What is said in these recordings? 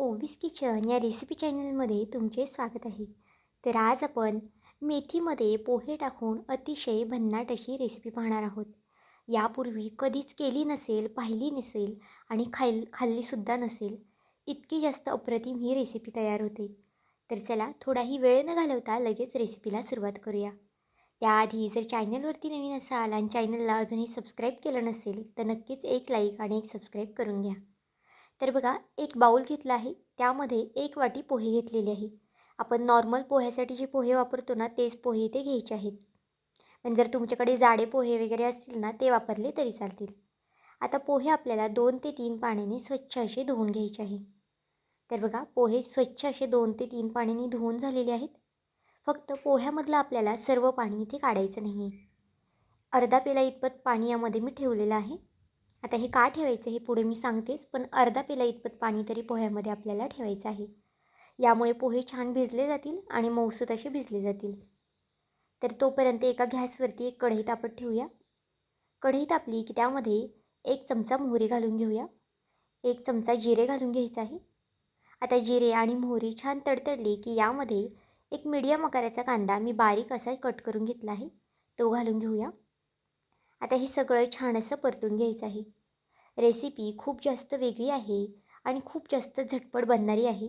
ओवीस kitchen या recipe चॅनलमध्ये तुमचे स्वागत आहे. तर आज आपण मेथीमध्ये पोहे टाकून अतिशय भन्नाट अशी रेसिपी पाहणार आहोत. यापूर्वी कधीच केली नसेल पाहिली नसेल आणि खाल खाल्लीसुद्धा नसेल इतकी जास्त अप्रतिम ही रेसिपी तयार होते. तर चला थोडाही वेळ न घालवता लगेच रेसिपीला सुरुवात करूया. त्याआधी जर चॅनलवरती नवीन असाल आणि चॅनलला अजूनही सबस्क्राईब केलं नसेल तर नक्कीच एक लाईक आणि एक सबस्क्राईब करून घ्या. तर बघा एक बाऊल घेतला आहे. त्यामध्ये एक वाटी पोहे घेतलेले आहे. आपण नॉर्मल पोह्यासाठी जे पोहे वापरतो ना तेच पोहे इथे घ्यायचे आहेत. पण जर तुमच्याकडे जाडे पोहे वगैरे असतील ना ते वापरले तरी चालतील. आता पोहे आपल्याला दोन ते तीन पाण्याने स्वच्छ असे धुवून घ्यायचे आहे. तर बघा पोहे स्वच्छ असे दोन ते तीन पाण्याने धुवून झालेले आहेत. फक्त पोह्यामधलं आपल्याला सर्व पाणी इथे काढायचं नाही आहे अर्धा पेला इतपत पाणी यामध्ये मी ठेवलेलं आहे. आता हे का ठेवायचं हे पुढे मी सांगतेच पण अर्धा पेला इतपत पाणी तरी पोह्यामध्ये आपल्याला ठेवायचं आहे. यामुळे पोहे छान भिजले जातील आणि मऊसूत असे भिजले जातील. तर तोपर्यंत एका गॅसवरती एक कढई तापत ठेवूया. कढई तापली की त्यामध्ये एक चमचा मोहरी घालून घेऊया. एक चमचा जिरे घालून घ्यायचा आहे. आता जिरे आणि मोहरी छान तडतडली की यामध्ये एक मीडियम आकाराचा कांदा मी बारीक असा कट करून घेतला आहे. तो घालून घेऊया. आता हे सगळं छान असं परतून घ्यायचं आहे. रेसिपी खूप जास्त वेगळी आहे आणि खूप जास्त झटपट बनणारी आहे.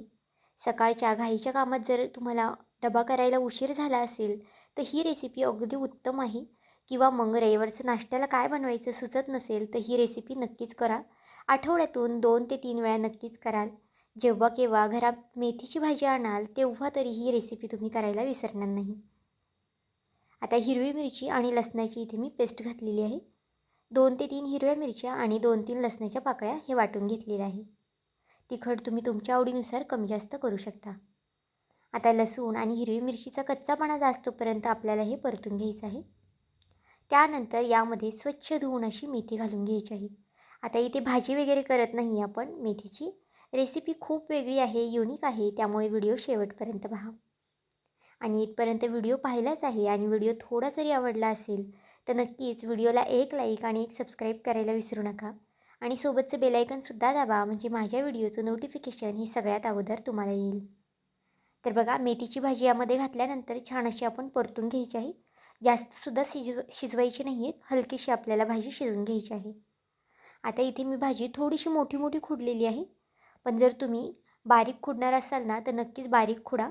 सकाळच्या घाईच्या कामात जर तुम्हाला डबा करायला उशीर झाला असेल तर ही रेसिपी अगदी उत्तम आहे. किंवा मग रविवारचं नाश्त्याला काय बनवायचं सुचत नसेल तर ही रेसिपी नक्कीच करा. आठवड्यातून दोन ते तीन वेळा नक्कीच कराल. जेव्हा केव्हा घरात मेथीची भाजी आणाल तेव्हा तरी ही रेसिपी तुम्ही करायला विसरणार नाही. आता हिरवी मिरची आणि लसणाची इथे मी पेस्ट घातलेली आहे. दोन ते तीन हिरव्या मिरच्या आणि दोन तीन लसणाच्या पाकळ्या हे वाटून घेतलेलं आहे. तिखट तुम्ही तुमच्या आवडीनुसार कमी जास्त करू शकता. आता लसूण आणि हिरवी मिरचीचा कच्चापणा जास्तपर्यंत आपल्याला हे परतून घ्यायचं आहे. त्यानंतर यामध्ये स्वच्छ धुवून अशी मेथी घालून घ्यायची आहे. आता इथे भाजी वगैरे करत नाही आपण. मेथीची रेसिपी खूप वेगळी आहे युनिक आहे. त्यामुळे व्हिडिओ शेवटपर्यंत पहा. आणि इथपर्यंत व्हिडिओ पाहिलाच आहे आणि व्हिडिओ थोडा जरी आवडला असेल तर नक्कीच व्हिडिओला एक लाईक आणि एक सबस्क्राईब करायला विसरू नका. आणि सोबतचं बेलायकनसुद्धा दाबा म्हणजे माझ्या व्हिडिओचं नोटिफिकेशन हे सगळ्यात अगोदर तुम्हाला येईल. तर बघा मेथीची भाजी यामध्ये घातल्यानंतर छान अशी आपण परतून घ्यायची आहे. जास्तसुद्धा शिजव शिजवायची नाही आहेत हलकीशी आपल्याला भाजी शिजवून घ्यायची आहे. आता इथे मी भाजी थोडीशी मोठी मोठी खुडलेली आहे. पण जर तुम्ही बारीक खुडणार असाल ना तर नक्कीच बारीक खुडा.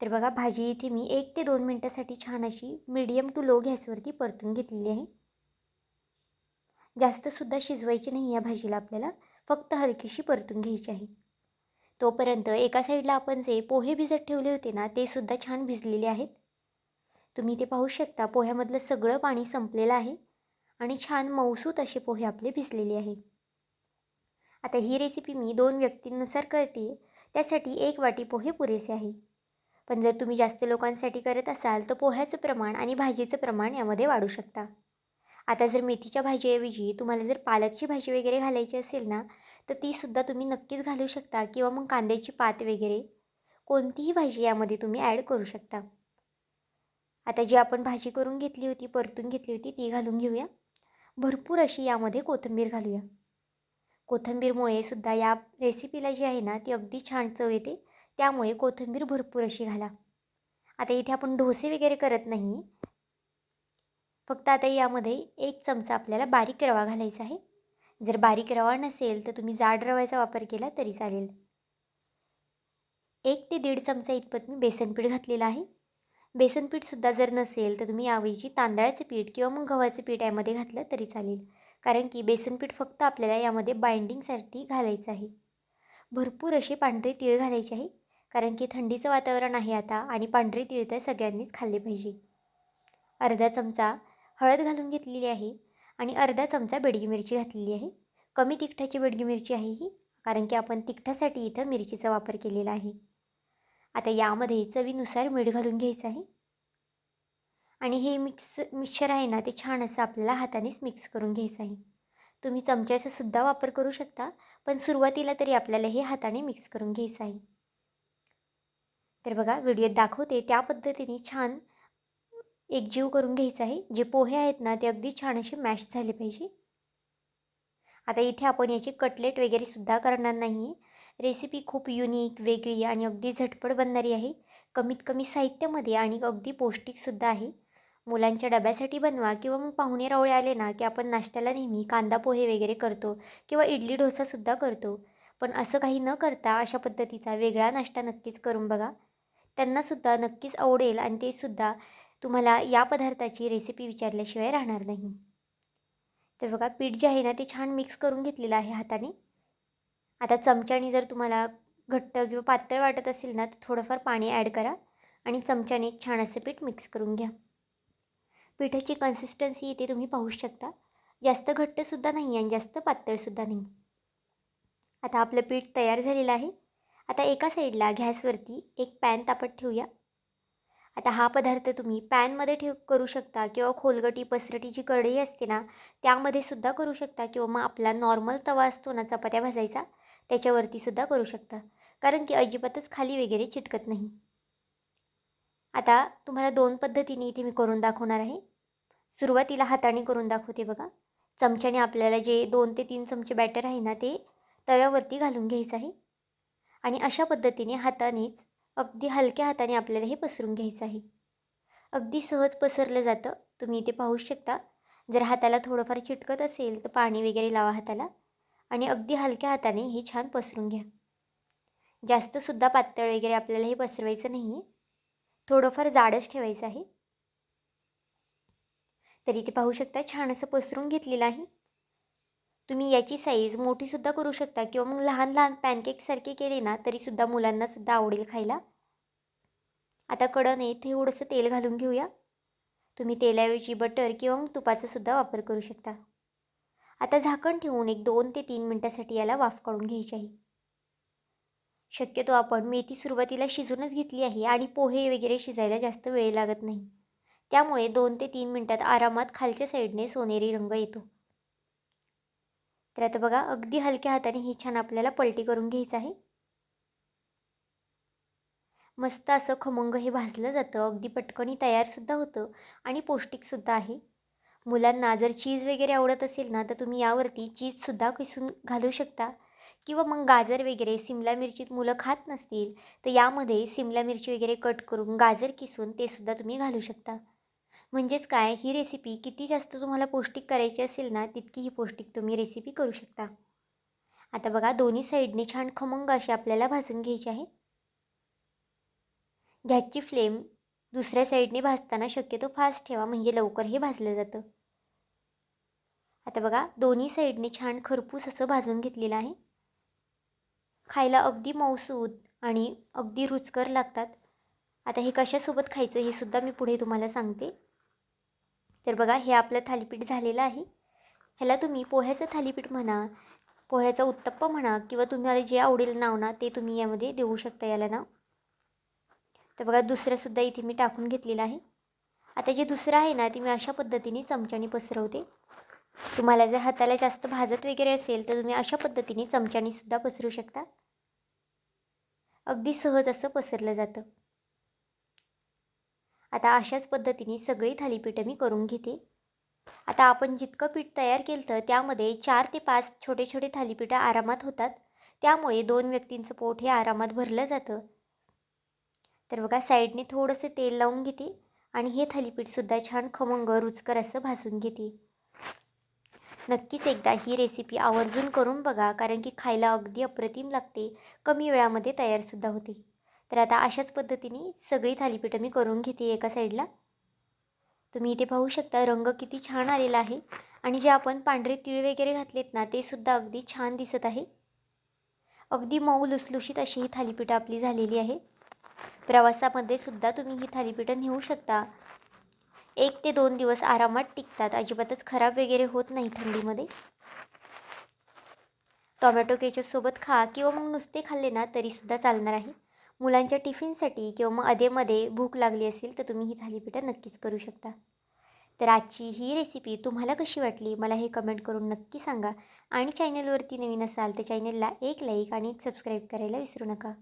तर बघा भाजी इथे मी एक ते दोन मिनटासाठी छान अशी मीडियम टू लो गॅसवरती परतून घेतलेली आहे. जास्तसुद्धा शिजवायची नाही या भाजीला आपल्याला फक्त हलकीशी परतून घ्यायची आहे. तोपर्यंत एका साईडला आपण जे पोहे भिजत ठेवले होते ना ते सुद्धा छान भिजलेले आहेत. तुम्ही ते पाहू शकता पोह्यामधलं सगळं पाणी संपलेलं आहे आणि छान मऊसूत असे पोहे आपले भिजलेले आहे. आता ही रेसिपी मी दोन व्यक्तींनुसार करते त्यासाठी एक वाटी पोहे पुरेसे आहे. पण जर तुम्ही जास्त लोकांसाठी करत असाल तर पोह्याचं प्रमाण आणि भाजीचं प्रमाण यामध्ये वाढू शकता. आता जर मेथीच्या भाजीऐवजी तुम्हाला जर पालकची भाजी वगैरे घालायची असेल ना तर तीसुद्धा तुम्ही नक्कीच घालू शकता किंवा मग कांद्याची पात वगैरे कोणतीही भाजी यामध्ये तुम्ही ॲड करू शकता. आता जी आपण भाजी करून घेतली होती परतून घेतली होती ती घालून घेऊया. भरपूर अशी यामध्ये कोथिंबीर घालूया. कोथिंबीरमुळे सुद्धा या रेसिपीला जी आहे ना ती अगदी छान चव येते. त्यामुळे कोथिंबीर भरपूर अशी घाला. आता इथे आपण डोसे वगैरे करत नाही. फक्त आता यामध्ये एक चमचा आपल्याला बारीक रवा घालायचा आहे. जर बारीक रवा नसेल तर तुम्ही जाड रव्याचा वापर केला तरी चालेल. एक ते दीड चमचा इतपत मी बेसनपीठ घातलेलं आहे. बेसनपीठसुद्धा जर नसेल तर तुम्ही यावेळी तांदळाचं पीठ किंवा मग गव्हाचं पीठ यामध्ये घातलं तरी चालेल. कारण की बेसनपीठ फक्त आपल्याला यामध्ये बाइंडिंगसाठी घालायचं आहे. भरपूर असे पांढरे तीळ घालायचे आहे. कारण की थंडीचं वातावरण आहे आता आणि पांढरे तीळ तर सगळ्यांनीच खाल्ले पाहिजे. अर्धा चमचा हळद घालून घेतलेली आहे आणि अर्धा चमचा बेडगी मिरची घातलेली आहे. कमी तिखटाची बेडगी मिरची आहे ही कारण की आपण तिखटासाठी इथं मिरचीचा वापर केलेला आहे. आता यामध्ये चवीनुसार मीठ घालून घ्यायचं आहे. आणि हे मिक्स मिक्सर आहे ना ते छान असं आपल्याला हातानेच मिक्स करून घ्यायचं आहे. तुम्ही चमच्याचा सुद्धा वापर करू शकता पण सुरुवातीला तरी आपल्याला हे हाताने मिक्स करून घ्यायचं आहे. तर बघा व्हिडिओत दाखवते. त्या पद्धतीने छान एकजीव करून घ्यायचं आहे. जे पोहे आहेत ना ते अगदी छान असे मॅश झाले पाहिजे. आता इथे आपण याची कटलेट वगैरेसुद्धा करणार नाही रेसिपी खूप युनिक वेगळी आणि अगदी झटपट बनणारी आहे. कमीत कमी साहित्यामध्ये आणि अगदी पौष्टिकसुद्धा आहे. मुलांच्या डब्यासाठी बनवा किंवा मग पाहुणे रावळे आले ना की आपण नाश्त्याला नेहमी कांदा पोहे वगैरे करतो किंवा इडली डोसासुद्धा करतो. पण असं काही न करता अशा पद्धतीचा वेगळा नाश्ता नक्कीच करून बघा. त्यांनासुद्धा नक्कीच आवडेल आणि ते सुद्धा तुम्हाला या पदार्थाची रेसिपी विचारल्याशिवाय राहणार नाही. तर बघा पीठ जे आहे ना ते छान मिक्स करून घेतलेलं आहे हाताने. आता चमच्याने जर तुम्हाला घट्ट किंवा पातळ वाटत असेल ना तर थोडंफार पाणी ॲड करा आणि चमच्याने एक छान असं पीठ मिक्स करून घ्या. पिठाची कन्सिस्टन्सी इथे तुम्ही पाहू शकता. जास्त घट्टसुद्धा नाही आणि जास्त पातळसुद्धा नाही. आता आपलं पीठ तयार झालेलं आहे. आता एका साईडला गॅसवरती एक पॅन तापत ठेवूया. आता हा पदार्थ तुम्ही पॅनमध्ये ठेव करू शकता किंवा खोलगटी पसरटी जी कढई असते ना त्यामध्ये सुद्धा करू शकता किंवा मग आपला नॉर्मल तवा असतो ना चपात्या भाजायचा त्याच्यावरती सुद्धा करू शकता. कारण की अजिबातच खाली वगैरे चिटकत नाही. आता तुम्हाला दोन पद्धतीने इथे मी करून दाखवणार आहे. सुरुवातीला हाताने करून दाखवते बघा. चमच्याने आपल्याला जे दोन ते तीन चमचे बॅटर आहे ना ते तव्यावरती घालून घ्यायचं आहे. आणि अशा पद्धतीने हातानेच अगदी हलक्या हाताने आपल्याला हे पसरून घ्यायचं आहे. अगदी सहज पसरलं जातं. तुम्ही इथे पाहू शकता. जर हाताला थोडंफार चिटकत असेल तर पाणी वगैरे लावा हाताला आणि अगदी हलक्या हाताने हे छान पसरून घ्या. जास्तसुद्धा पातळ वगैरे आपल्याला हे पसरवायचं नाही आहे. थोडंफार जाडच ठेवायचं आहे. तर इथे पाहू शकता छान असं पसरून घेतलेलं आहे. तुम्ही याची साईज मोठीसुद्धा करू शकता किंवा मग लहान लहान पॅनकेकसारखे केले ना तरीसुद्धा मुलांनासुद्धा आवडेल खायला. आता कडने थोडंसं तेल घालून घेऊया. तुम्ही तेलाऐवजी बटर किंवा मग तुपाचासुद्धा वापर करू शकता. आता झाकण ठेवून एक दोन ते तीन मिनटासाठी याला वाफ काढून घ्यायची आहे. शक्यतो आपण मेथी सुरुवातीला शिजूनच घेतली आहे आणि पोहे वगैरे शिजायला जास्त वेळ लागत नाही. त्यामुळे दोन ते तीन मिनटात आरामात खालच्या साईडने सोनेरी रंग येतो. तर आता बघा अगदी हलक्या हाताने ही छान आपल्याला पलटी करून घ्यायचं आहे. मस्त असं खमंग हे भाजलं जातं. अगदी पटकनी तयारसुद्धा होतं आणि पौष्टिकसुद्धा आहे. मुलांना जर चीज वगैरे आवडत असेल ना तर तुम्ही यावरती चीजसुद्धा किसून घालू शकता. किंवा मग गाजर वगैरे सिमला मिरचीत मुलं खात नसतील तर यामध्ये सिमला मिरची वगैरे कट करून गाजर किसून ते सुद्धा तुम्ही घालू शकता. म्हणजेच काय? ही रेसिपी किती जास्त तुम्हाला पौष्टिक करायची असेल ना तितकी ही पौष्टिक तुम्ही रेसिपी करू शकता. आता बघा दोन्ही साईडने छान खमंग अशी आपल्याला भाजून घ्यायची आहे. गॅसची फ्लेम दुसऱ्या साईडने भाजताना शक्यतो फास्ट ठेवा म्हणजे लवकर हे भाजलं जातं. आता बघा दोन्ही साईडने छान खरपूस असं भाजून घेतलेलं आहे. खायला अगदी मौसूद आणि अगदी रुचकर लागतात. आता हे कशासोबत खायचं हे सुद्धा मी पुढे तुम्हाला सांगते. तर बघा हे आपलं थालीपीठ झालेलं आहे. ह्याला तुम्ही पोह्याचं थालीपीठ म्हणा पोह्याचा उत्तप्पा म्हणा किंवा तुम्हाला जे आवडेल नाव ना ते तुम्ही यामध्ये देऊ शकता याला नाव. तर बघा दुसरंसुद्धा इथे मी टाकून घेतलेलं आहे. आता जे दुसरं आहे ना ते मी अशा पद्धतीने चमच्याने पसरवते. तुम्हाला जर हाताला जास्त भाजत वगैरे असेल तर तुम्ही अशा पद्धतीने चमच्याने सुद्धा पसरू शकता. अगदी सहज असं पसरलं जातं. आता अशाच पद्धतीने सगळी थालीपीठं मी करून घेते. आता आपण जितकं पीठ तयार केलं तर त्यामध्ये चार ते पाच छोटे छोटे थालीपीठं आरामात होतात. त्यामुळे दोन व्यक्तींचं पोट हे आरामात भरलं जातं. तर बघा साईडने थोडंसं तेल लावून घेते आणि हे थालीपीठसुद्धा छान खमंग रुचकर असं भाजून घेते. नक्कीच एकदा ही रेसिपी आवर्जून करून बघा कारण की खायला अगदी अप्रतिम लागते. कमी वेळामध्ये तयारसुद्धा होते. तर आता अशाच पद्धतीने सगळी थालीपीठं मी करून घेते एका साईडला. तुम्ही इथे पाहू शकता रंग किती छान आलेला आहे. आणि जे आपण पांढरे तीळ वगैरे घातलेत ना ते सुद्धा अगदी छान दिसत आहे. अगदी मऊ लुसलुशीत अशी ही थालीपीठं आपली झालेली आहे. प्रवासामध्ये सुद्धा तुम्ही ही थालीपीठं नेऊ शकता. एक ते दोन दिवस आरामात टिकतात अजिबातच खराब वगैरे होत नाही थंडीमध्ये. टोमॅटो केचपसोबत खा किंवा मग नुसते खाल्ले ना तरीसुद्धा चालणार आहे. मुलांच्या टिफिनसाठी किंवा मग अधेमध्ये भूक लागली असेल तर तुम्ही ही थालीपीठं नक्कीच करू शकता. तर आजची ही रेसिपी तुम्हाला कशी वाटली? मला हे कमेंट करून नक्की सांगा. आणि चॅनलवरती नवीन असाल तर चॅनलला एक लाईक आणि एक सबस्क्राईब करायला विसरू नका.